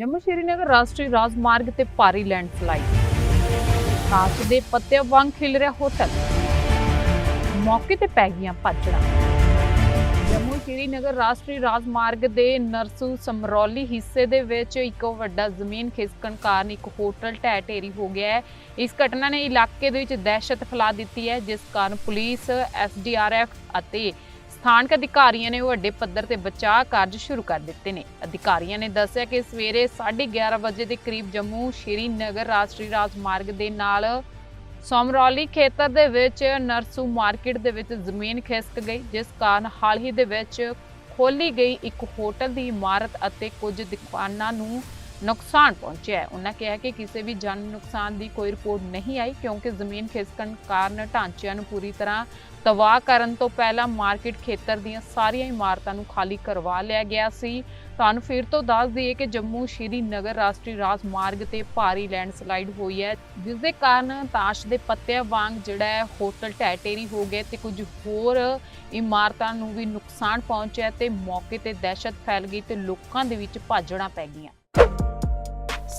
ਜੰਮੂ ਸ਼੍ਰੀਨਗਰ ਰਾਸ਼ਟਰੀ ਰਾਜਮਾਰਗ ਤੇ ਭਾਰੀ ਲੈਂਡਸਲਾਈਡ। ਕਾਚ ਦੇ ਪੱਤਿਆਂ ਵਾਂਗ ਖਿਲ ਰਿਹਾ ਹੋਟਲ। ਮੌਕੇ ਤੇ ਪੈ ਗਈਆਂ ਭਾਜੜਾਂ। ਜੰਮੂ ਸ਼੍ਰੀਨਗਰ ਰਾਸ਼ਟਰੀ ਰਾਜਮਾਰਗ ਦੇ ਨਰਸੂ ਸਮਰੌਲੀ ਹਿੱਸੇ ਦੇ ਵਿੱਚ ਇੱਕ ਵੱਡਾ ਜ਼ਮੀਨ ਖਿਸਕਣ ਕਾਰਨ ਇੱਕ ਹੋਟਲ ਢਹਿ ਢੇਰੀ ਹੋ ਗਿਆ ਹੈ। ਇਸ ਘਟਨਾ ਨੇ ਇਲਾਕੇ ਦੇ ਵਿੱਚ ਦਹਿਸ਼ਤ ਫੈਲਾ ਦਿੱਤੀ ਹੈ, ਜਿਸ ਕਾਰਨ ਪੁਲਿਸ ਐਸਡੀਆਰਐਫ ਅਤੇ ਸਥਾਨਕ ਅਧਿਕਾਰੀਆਂ ਨੇ ਉਹ ਵੱਡੇ ਪੱਧਰ ਤੇ ਬਚਾਅ ਕਾਰਜ ਸ਼ੁਰੂ ਕਰ ਦਿੱਤੇ ਨੇ। ਅਧਿਕਾਰੀਆਂ ਨੇ ਦੱਸਿਆ ਕਿ ਸਵੇਰੇ 11:30 ਵਜੇ ਦੇ ਕਰੀਬ ਜੰਮੂ ਸ਼੍ਰੀਨਗਰ ਰਾਸ਼ਟਰੀ ਰਾਜਮਾਰਗ ਦੇ ਨਾਲ ਸਮਰੌਲੀ ਖੇਤਰ ਦੇ ਵਿੱਚ ਨਰਸੂ ਮਾਰਕੀਟ ਦੇ ਵਿੱਚ ਜ਼ਮੀਨ ਖਿਸਕ ਗਈ, ਜਿਸ ਕਾਰਨ ਹਾਲ ਹੀ ਦੇ ਵਿੱਚ ਖੋਲੀ ਗਈ ਇੱਕ ਹੋਟਲ ਦੀ ਇਮਾਰਤ ਅਤੇ ਕੁਝ ਦੁਕਾਨਾਂ ਨੂੰ ਨੁਕਸਾਨ ਪਹੁੰਚਿਆ ਹੈ। ਉਹਨਾਂ ਕਿਹਾ ਕਿ ਕਿਸੇ ਵੀ ਜਾਨੀ ਨੁਕਸਾਨ ਦੀ ਕੋਈ ਰਿਪੋਰਟ ਨਹੀਂ ਆਈ ਕਿਉਂਕਿ ਜ਼ਮੀਨ ਖਿਸਕਣ ਕਾਰਨ ਢਾਂਚਿਆਂ ਨੂੰ ਪੂਰੀ ਤਰ੍ਹਾਂ ਤਬਾਹ ਕਰਨ ਤੋਂ ਪਹਿਲਾਂ ਮਾਰਕੀਟ ਖੇਤਰ ਦੀਆਂ ਸਾਰੀਆਂ ਇਮਾਰਤਾਂ ਨੂੰ ਖਾਲੀ ਕਰਵਾ ਲਿਆ ਗਿਆ ਸੀ। ਤੁਹਾਨੂੰ ਫਿਰ ਤੋਂ ਦੱਸ ਦਈਏ ਕਿ ਜੰਮੂ ਸ਼੍ਰੀਨਗਰ ਰਾਸ਼ਟਰੀ ਰਾਜਮਾਰਗ ਤੇ ਭਾਰੀ ਲੈਂਡਸਲਾਈਡ ਹੋਈ ਹੈ, ਜਿਸ ਦੇ ਕਾਰਨ ਤਾਸ਼ ਦੇ ਪੱਤਿਆਂ ਵਾਂਗ ਜਿਹੜਾ ਹੈ ਹੋਟਲ ਢਹਿ ਢੇਰੀ ਹੋ ਗਏ ਤੇ ਕੁਝ ਹੋਰ ਇਮਾਰਤਾਂ ਨੂੰ ਵੀ ਨੁਕਸਾਨ ਪਹੁੰਚਿਆ ਤੇ ਮੌਕੇ ਤੇ ਦਹਿਸ਼ਤ ਫੈਲ ਗਈ ਤੇ ਲੋਕਾਂ ਦੇ ਵਿੱਚ ਭਾਜੜਾਂ ਪੈ ਗਈਆਂ।